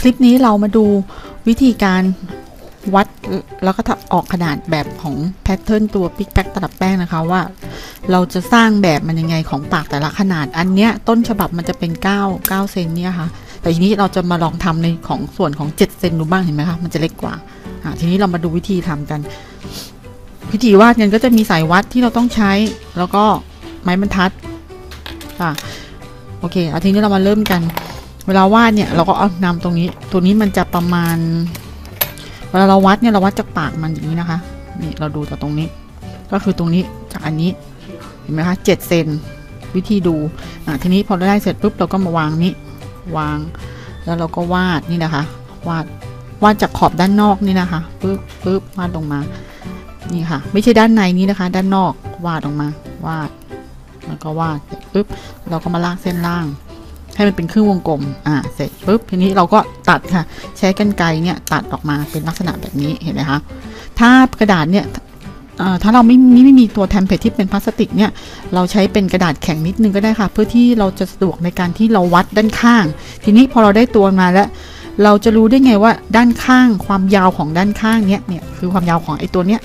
คลิปนี้เรามาดูวิธีการวัดแล้วก็ออกขนาดแบบของแพทเทิร์นตัวปิกแป๊กตลับแป้งนะคะว่า เราจะสร้างแบบมันยังไงของปากแต่ละขนาดอันเนี้ยต้นฉบับมันจะเป็น 9 9เซนเนี่ยค่ะ แต่ทีนี้เราจะมาลองทำในของส่วนของ 7 เซนดูบ้างเห็นไหมคะมันจะเล็กกว่าอ่าทีนี้เรามาดูวิธีทำกัน วิธีวาดกันก็จะมีสายวัดที่เราต้องใช้แล้วก็ไม้บรรทัดค่ะโอเคเอาทีนี้เรามาเริ่มกัน เวลาวาดเนี่ยเราก็เอานำตรงนี้ ตัวนี้มันจะประมาณ เวลาเราวัดเนี่ยเราวัดจากปากมันอย่างนี้นะคะ นี่เราดูจากตรงนี้ ก็คือตรงนี้จากอันนี้ เห็นไหมคะเจ็ดเซนวิธีดูอะทีนี้พอเราได้เสร็จปุ๊บเราก็มาวางนี้วาง แล้วเราก็วาดนี่นะคะ วาดวาดจากขอบด้านนอกนี่นะคะปึ๊บปึ๊บวาดลงมา นี่ค่ะ ไม่ใช่ด้านในนี้นะคะ ด้านนอกวาดออกมาวาดแล้วก็วาดเสร็จปุ๊บเราก็มาลากเส้นล่าง ให้มันเป็นครึ่งวงกลม อ่า เสร็จปุ๊บ ทีนี้เราก็ตัดค่ะ ใช้กรรไกรเนี่ยตัดออกมาเป็นลักษณะแบบนี้ เห็นไหมคะ ถ้ากระดาษเนี่ยถ้าเราไม่ไม่ไม่มีตัวแทมเพลตที่เป็นพลาสติกเนี่ย เราใช้เป็นกระดาษแข็งนิดนึงก็ได้ค่ะ เพื่อที่เราจะสะดวกในการที่เราวัดด้านข้าง ทีนี้พอเราได้ตัวมาแล้ว เราจะรู้ได้ไงว่าด้านข้างความยาวของด้านข้างเนี้ยเนี่ยคือความยาวของไอ้ตัวเนี้ย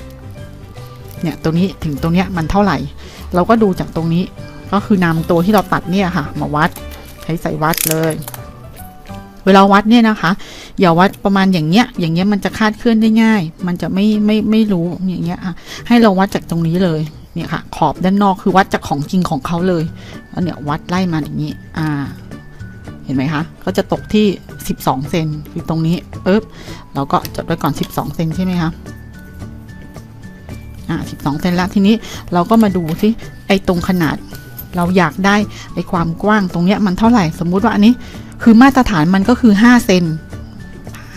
เนี่ยตัวนี้ถึงตรงเนี้ยมันเท่าไหร่ เราก็ดูจากตรงนี้ ก็คือนำตัวที่เราตัดเนี่ยค่ะ มาวัด ใช้ใส่วัดเลย เวลาวัดเนี่ยนะคะ อย่าวัดประมาณอย่างเงี้ย อย่างเงี้ยมันจะคาดเคลื่อนได้ง่าย มันจะไม่ไม่ไม่รู้อย่างเงี้ยค่ะให้เราวัดจากตรงนี้เลยเนี่ยค่ะ ขอบด้านนอกคือวัดจากของจริงของเขาเลยแล้วเนี่ยวัดไล่มาอย่างนี้ อ่า เห็นไหมคะก็จะตกที่ 12 เซนคือตรงนี้ปึ๊บเราก็จดไว้ก่อน 12 เซนใช่ไหมคะอ่า12 เซนแล้วทีนี้เราก็มาดูสิไอ้ตรงขนาด เราอยากได้ไอความกว้างตรงเนี้ยมันเท่าไหร่สมมุติว่าอันนี้คือมาตรฐานมันก็คือ5เซน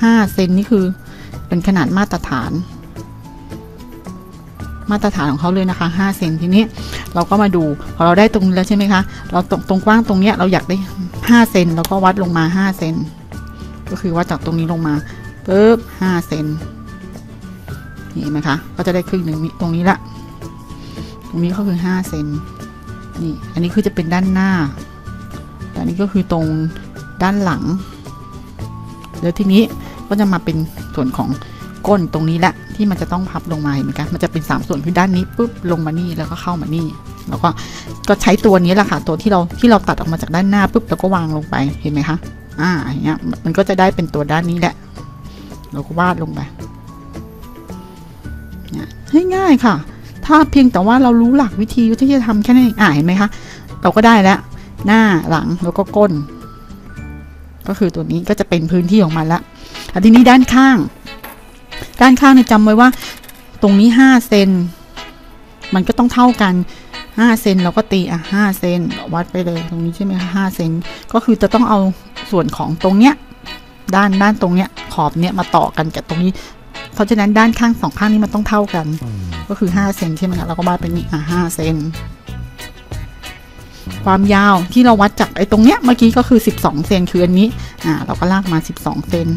5เซนนี่คือเป็นขนาดมาตรฐาน มาตรฐานของเขาเลยนะคะ5เซนทีนี้เราก็มาดูพอเราได้ตรงนี้แล้วใช่ไหมคะเราตรงตรงกว้างตรงเนี้ยเราอยากได้5เซนเราก็วัดลงมา5เซนก็คือวัดจากตรงนี้ลงมาปึ๊บ5เซนนี่เห็นไหมคะก็จะได้ครึ่งหนึ่งตรงนี้ละตรงนี้ก็คือห้าเซน นี่ อันนี้คือจะเป็นด้านหน้า อันนี้ก็คือตรงด้านหลัง แล้วทีนี้ก็จะมาเป็นส่วนของก้นตรงนี้แหละที่มันจะต้องพับลงมาเห็นไหมคะมันจะเป็น 3 ส่วนคือด้านนี้ปุ๊บลงมานี่แล้วก็เข้ามานี่ แล้วก็ก็ใช้ตัวนี้แหละค่ะตัวที่เราที่เราตัดออกมาจากด้านหน้าปุ๊บแล้วก็วางลงไปเห็นไหมคะอ่าอย่างเงี้ยมันก็จะได้เป็นตัวด้านนี้แหละ เราก็วาดลงไปเนี่ยง่ายๆค่ะ ถ้าเพียงแต่ว่าเรารู้หลักวิธีที่จะทำแค่นั้นเองอ่าเห็นไหมคะ เราก็ได้แล้ว หน้าหลังแล้วก็ก้น ก็คือตัวนี้ก็จะเป็นพื้นที่ของมันละทีนี้ด้านข้าง ด้านข้างเนี่ยจำไว้ว่า ตรงนี้ห้าเซนมันก็ต้องเท่ากันห้าเซนเราก็ตีอะห้าเซนวัดไปเลยตรงนี้ใช่ไหมคะห้าเซนก็คือจะต้องเอาส่วนของตรงเนี้ยด้านด้านตรงเนี้ยขอบเนี้ยมาต่อกันกับตรงนี้ ราะฉะนั้นด้านข้างสองข้างนี้มันต้องเท่ากัน ก็คือ 5 เซนใช่ไหมคะเราก็วาดเป็นนี่อะห้าเซนความยาวที่เราวัดจากไอ้ตรงเนี้ยเมื่อกี้ก็คือ 12 เซนคืออันนี้อ่าเราก็ลากมา 12 เซน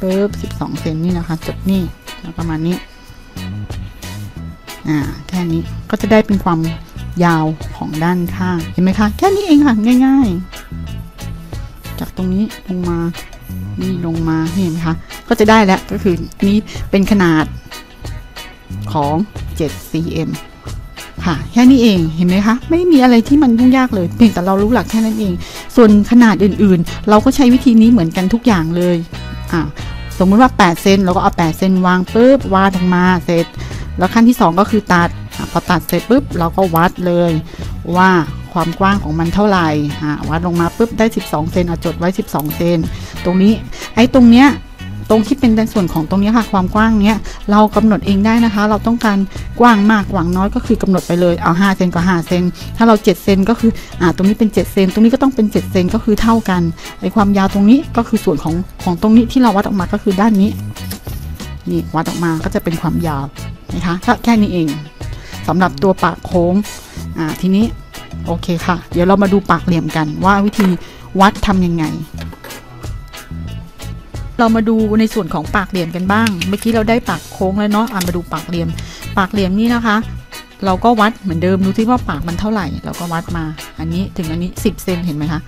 ปึ๊บ12 เซนนี่นะคะจุดนี่แล้วประมาณนี้อ่าแค่นี้ก็จะได้เป็นความยาวของด้านข้างเห็นไหมคะ แค่นี้เองค่ะ ง่าย ๆ จากตรงนี้ลงมา นี่ลงมาเห็นไหมคะก็จะได้แล้วก็คือนี้เป็นขนาดของ7 cm ค่ะแค่นี้เองเห็นไหมคะไม่มีอะไรที่มันยุ่งยากเลยเพียงแต่เรารู้หลักแค่นั้นเอง ส่วนขนาดอื่นๆ เราก็ใช้วิธีนี้เหมือนกันทุกอย่างเลยอ่าสมมุติว่า 8 เซนเราก็เอา 8 เซนวางปุ๊บวาดลงมาเสร็จ แล้วขั้นที่ 2 ก็คือตัดอพอตัดเสร็จปุ๊บเราก็วัดเลยว่าความกว้างของมันเท่าไหร่วัดลงมาปุ๊บได้ 12 เซนเอาจดไว้ 12 เซน ตรงนี้ ไอ้ตรงเนี้ยตรงที่เป็นในส่วนของตรงนี้ค่ะความกว้างเนี้ยเรากำหนดเองได้นะคะ เราต้องการกว้างมากกว้างน้อยก็คือกำหนดไปเลยเอา5เซนก็5เซนถ้าเรา7เซนก็คืออ่าตรงนี้เป็น7เซนตรงนี้ก็ต้องเป็น7เซนก็คือเท่ากันไอความยาวตรงนี้ก็คือส่วนของของตรงนี้ที่เราวัดออกมาก็คือด้านนี้นี่วัดออกมาก็จะเป็นความยาวนะคะถ้าแค่นี้เองสำหรับตัวปากโค้งอ่าทีนี้โอเคค่ะ เดี๋ยวเรามาดูปากเหลี่ยมกันว่าวิธีวัดทำยังไง เรามาดูในส่วนของปากเหลี่ยมกันบ้าง เมื่อกี้เราได้ปากโค้งแล้วเนาะอ่ามาดูปากเหลี่ยม ปากเหลี่ยมนี่นะคะ เราก็วัดเหมือนเดิมดูที่ว่าปากมันเท่าไหร่ เราก็วัดมา อันนี้ถึงอันนี้ 10เซนเห็นไหมคะ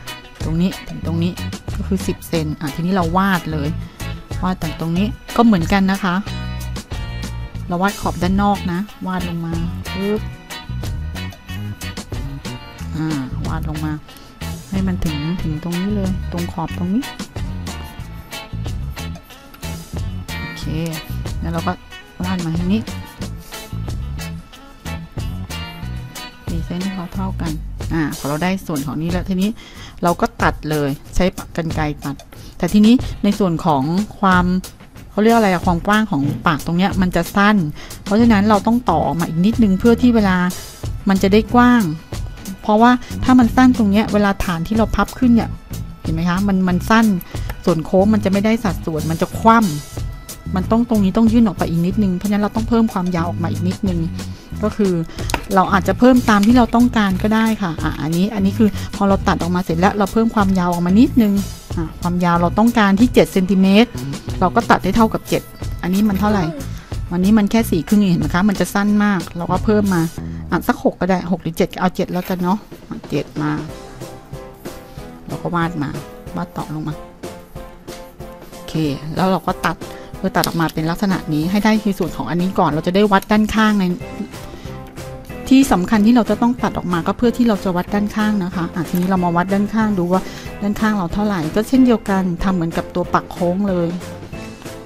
ตรงนี้ถึงตรงนี้ก็คือ 10เซนอะทีนี้เราวาดเลย วาดแต่ตรงนี้ก็เหมือนกันนะคะ เราวาดขอบด้านนอกนะ วาดลงมาปึ๊บอ่าวาดลงมา ให้มันถึงถึงตรงนี้เลย ตรงขอบตรงนี้ แล้วเราก็วาดมาทางนี้สี่เส้นให้เขาเท่ากัน อ่า พอเราได้ส่วนของนี้แล้วทีนี้เราก็ตัดเลยใช้กรรไกรตัด แต่ทีนี้ในส่วนของความเขาเรียกอะไรอะความกว้างของปากตรงเนี้ยมันจะสั้น เพราะฉะนั้นเราต้องต่อมาอีกนิดนึงเพื่อที่เวลามันจะได้กว้าง เพราะว่าถ้ามันสั้นตรงเนี้ยเวลาฐานที่เราพับขึ้นเนี่ยเห็นไหมคะมันมันสั้นส่วนโค้งมันจะไม่ได้สัดส่วนมันจะคว่ำ มันต้องตรงนี้ต้องยื่นออกไปอีกนิดนึง เพราะฉะนั้นเราต้องเพิ่มความยาวออกมาอีกนิดนึง ก็คือเราอาจจะเพิ่มตามที่เราต้องการก็ได้ค่ะอะอันนี้อันนี้คือพอเราตัดออกมาเสร็จแล้วเราเพิ่มความยาวออกมานิดนึงอะความยาวเราต้องการที่7เซนติเมตรเราก็ตัดได้เท่ากับ 7 อันนี้มันเท่าไหร่วันนี้มันแค่สี่ครึ่งเองเห็นไหมคะ มันจะสั้นมาก เราก็เพิ่มมาอะสักหกก็ได้หกหรือเจ็ดเอาเจ็ดแล้วกันเนาะเจ็ดมา เราก็วาดมาวาดต่อลงมา โอเค แล้วเราก็ตัด เพื่อตัดออกมาเป็นลักษณะนี้ให้ได้คือส่วนของอันนี้ก่อน เราจะได้วัดด้านข้างในที่สำคัญที่เราจะต้องตัดออกมาก็เพื่อที่เราจะวัดด้านข้างนะคะอะทีนี้เรามาวัดด้านข้างดูว่าด้านข้างเราเท่าไหร่ ก็เช่นเดียวกันทำเหมือนกับตัวปักโค้งเลย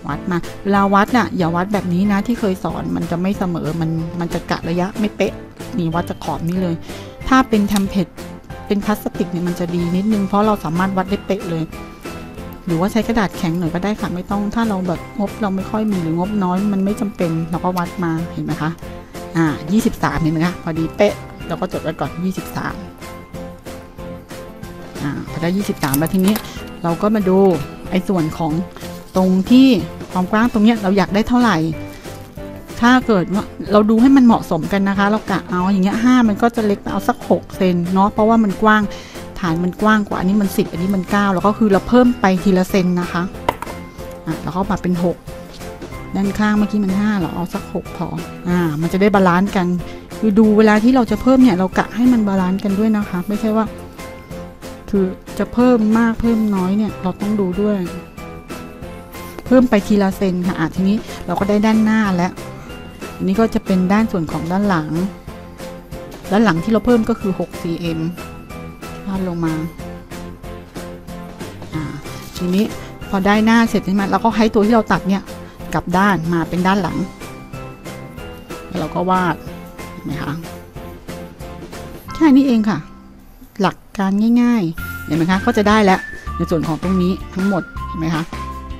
วัดมาเวลาวัดน่ะอย่าวัดแบบนี้นะที่เคยสอนมันจะไม่เสมอมันมันจะกะระยะไม่เป๊ะนี่วัดจากขอบนี้เลย ถ้าเป็นแทมเพลตเป็นพลาสติกเนี่ยมันจะดีนิดนึงเพราะเราสามารถวัดได้เป๊ะเลย หรือว่าใช้กระดาษแข็งหน่อยก็ได้ค่ะไม่ต้องถ้าเราแบบงบเราไม่ค่อยมีหรืองบน้อย มันไม่จำเป็นเราก็วัดมาเห็นไหมคะอ่า23เห็นไหมคะพอดีเป๊ะเราก็จดไว้ก่อน 23อ่าพอได้ 23 แล้วทีนี้เราก็มาดูไอ้ส่วนของตรงที่ความกว้างตรงเนี้ยเราอยากได้เท่าไหร่ ถ้าเกิดว่าเราดูให้มันเหมาะสมกันนะคะ เรากะเอาอย่างเงี้ยห้ามันก็จะเล็กไปเอาสัก 6 เซนเนาะเพราะว่ามันกว้าง ฐานมันกว้างกว่าอันนี้มัน 10 อันนี้มัน 9 แล้วก็คือเราเพิ่มไปทีละเซนนะคะอะแล้วก็มาเป็น 6 ด้านข้างเมื่อกี้มัน 5 เราเอาสัก 6 พออ่ามันจะได้บาลานซ์กันคือดูเวลาที่เราจะเพิ่มเนี่ยเรากะให้มันบาลานซ์กันด้วยนะคะ ไม่ใช่ว่า คือจะเพิ่มมากเพิ่มน้อยเนี่ยเราต้องดูด้วย เพิ่มไปทีละเซนค่ะอะทีนี้เราก็ได้ด้านหน้าแล้วอันนี้ก็จะเป็นด้านส่วนของด้านหลัง ด้านหลังที่เราเพิ่มก็คือ 6 cm พาดลงมาทีนี้พอได้หน้าเสร็จใช่ไหมเราก็ให้ตัวที่เราตัดเนี่ยกลับด้านมาเป็นด้านหลัง แล้วเราก็วาดเห็นไหมคะแค่นี้เองค่ะ หลักการง่ายๆเห็นไหมคะก็จะได้แล้วในส่วนของตรงนี้ทั้งหมดเห็นไหมคะ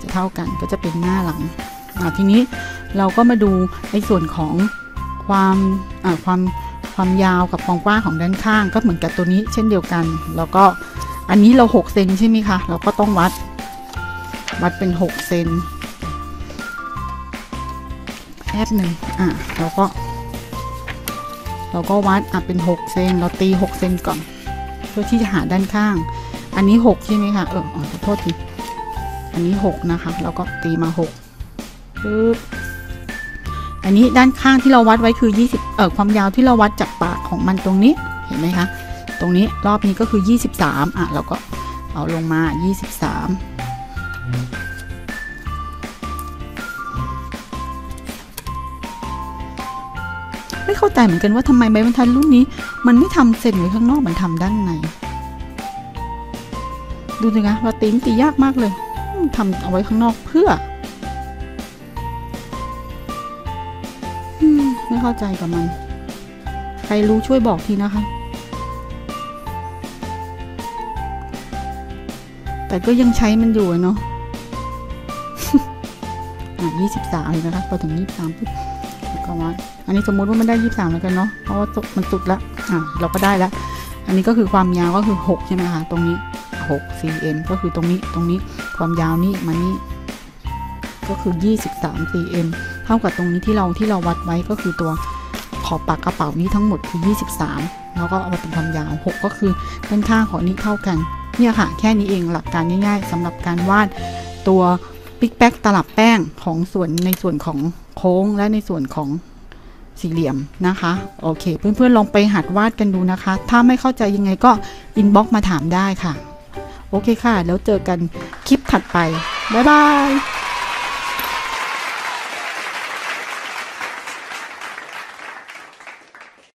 จะเท่ากันก็จะเป็นหน้าหลังทีนี้เราก็มาดูในส่วนของความความ ความยาวกับความกว้างของด้านข้างก็เหมือนกับตัวนี้เช่นเดียวกัน แล้วก็อันนี้เรา 6 เซนใช่ไหมคะ เราก็ต้องวัด วัดเป็น 6 เซนแอบหนึ่งอะเราก็ เราก็วัดอะเป็น 6 เซนเราตี 6 เซนก่อน เพื่อที่จะหาด้านข้าง อันนี้ 6 ใช่ไหมคะ เออขอโทษที อันนี้ 6 นะคะแล้วก็ตีมา6ปึ๊บ อันนี้ด้านข้างที่เราวัดไว้คือ 20 เอ่อความยาวที่เราวัดจากปากของมันตรงนี้เห็นไหมคะ ตรงนี้รอบนี้ก็คือ 23 อะเราก็เอาลงมา 23ไม่เข้าใจเหมือนกันว่าทำไมไม้บรรทัดรุ่นนี้ มันไม่ทำเส้นไว้ข้างนอกมันทำด้านใน ดูสิคะว่าตีมตียากมากเลยทำเอาไว้ข้างนอกเพื่อ เข้าใจกับมัน ใครรู้ช่วยบอกทีนะคะ แต่ก็ยังใช้มันอยู่เนาะอะยี่สิบสามเลยนะคะพอถึงยี่สิบสามปุ๊บก็วัดอันนี้สมมุติว่ามันได้ยี่สิบสามแล้วกันเนาะเพราะว่ามันสุดละอะเราก็ได้แล้วอันนี้ก็คือความยาวก็คือหกใช่ไหมคะตรงนี้หก cm ก็คือตรงนี้ตรงนี้ความยาวนี่มานี่ก็คือ 23 cm ท่ากับตรงนี้ที่เราที่เราวัดไว้ก็คือตัวขอบปากกระเป๋านี้ทั้งหมดคือ 23 แล้วก็เอามาเป็นความยาว 6 ก็คือด้านข้างของนี้เท่ากัน เนี่ยค่ะ แค่นี้เองหลักการง่าย ๆสำหรับการวาดตัวปิ๊กแป๊กตลับแป้งของส่วนในส่วนของโค้งและในส่วนของสี่เหลี่ยมนะคะ โอเค เพื่อนๆลองไปหัดวาดกันดูนะคะ ถ้าไม่เข้าใจยังไงก็อินบ็อกมาถามได้ค่ะ โอเคค่ะ แล้วเจอกันคลิปถัดไป บ๊ายบาย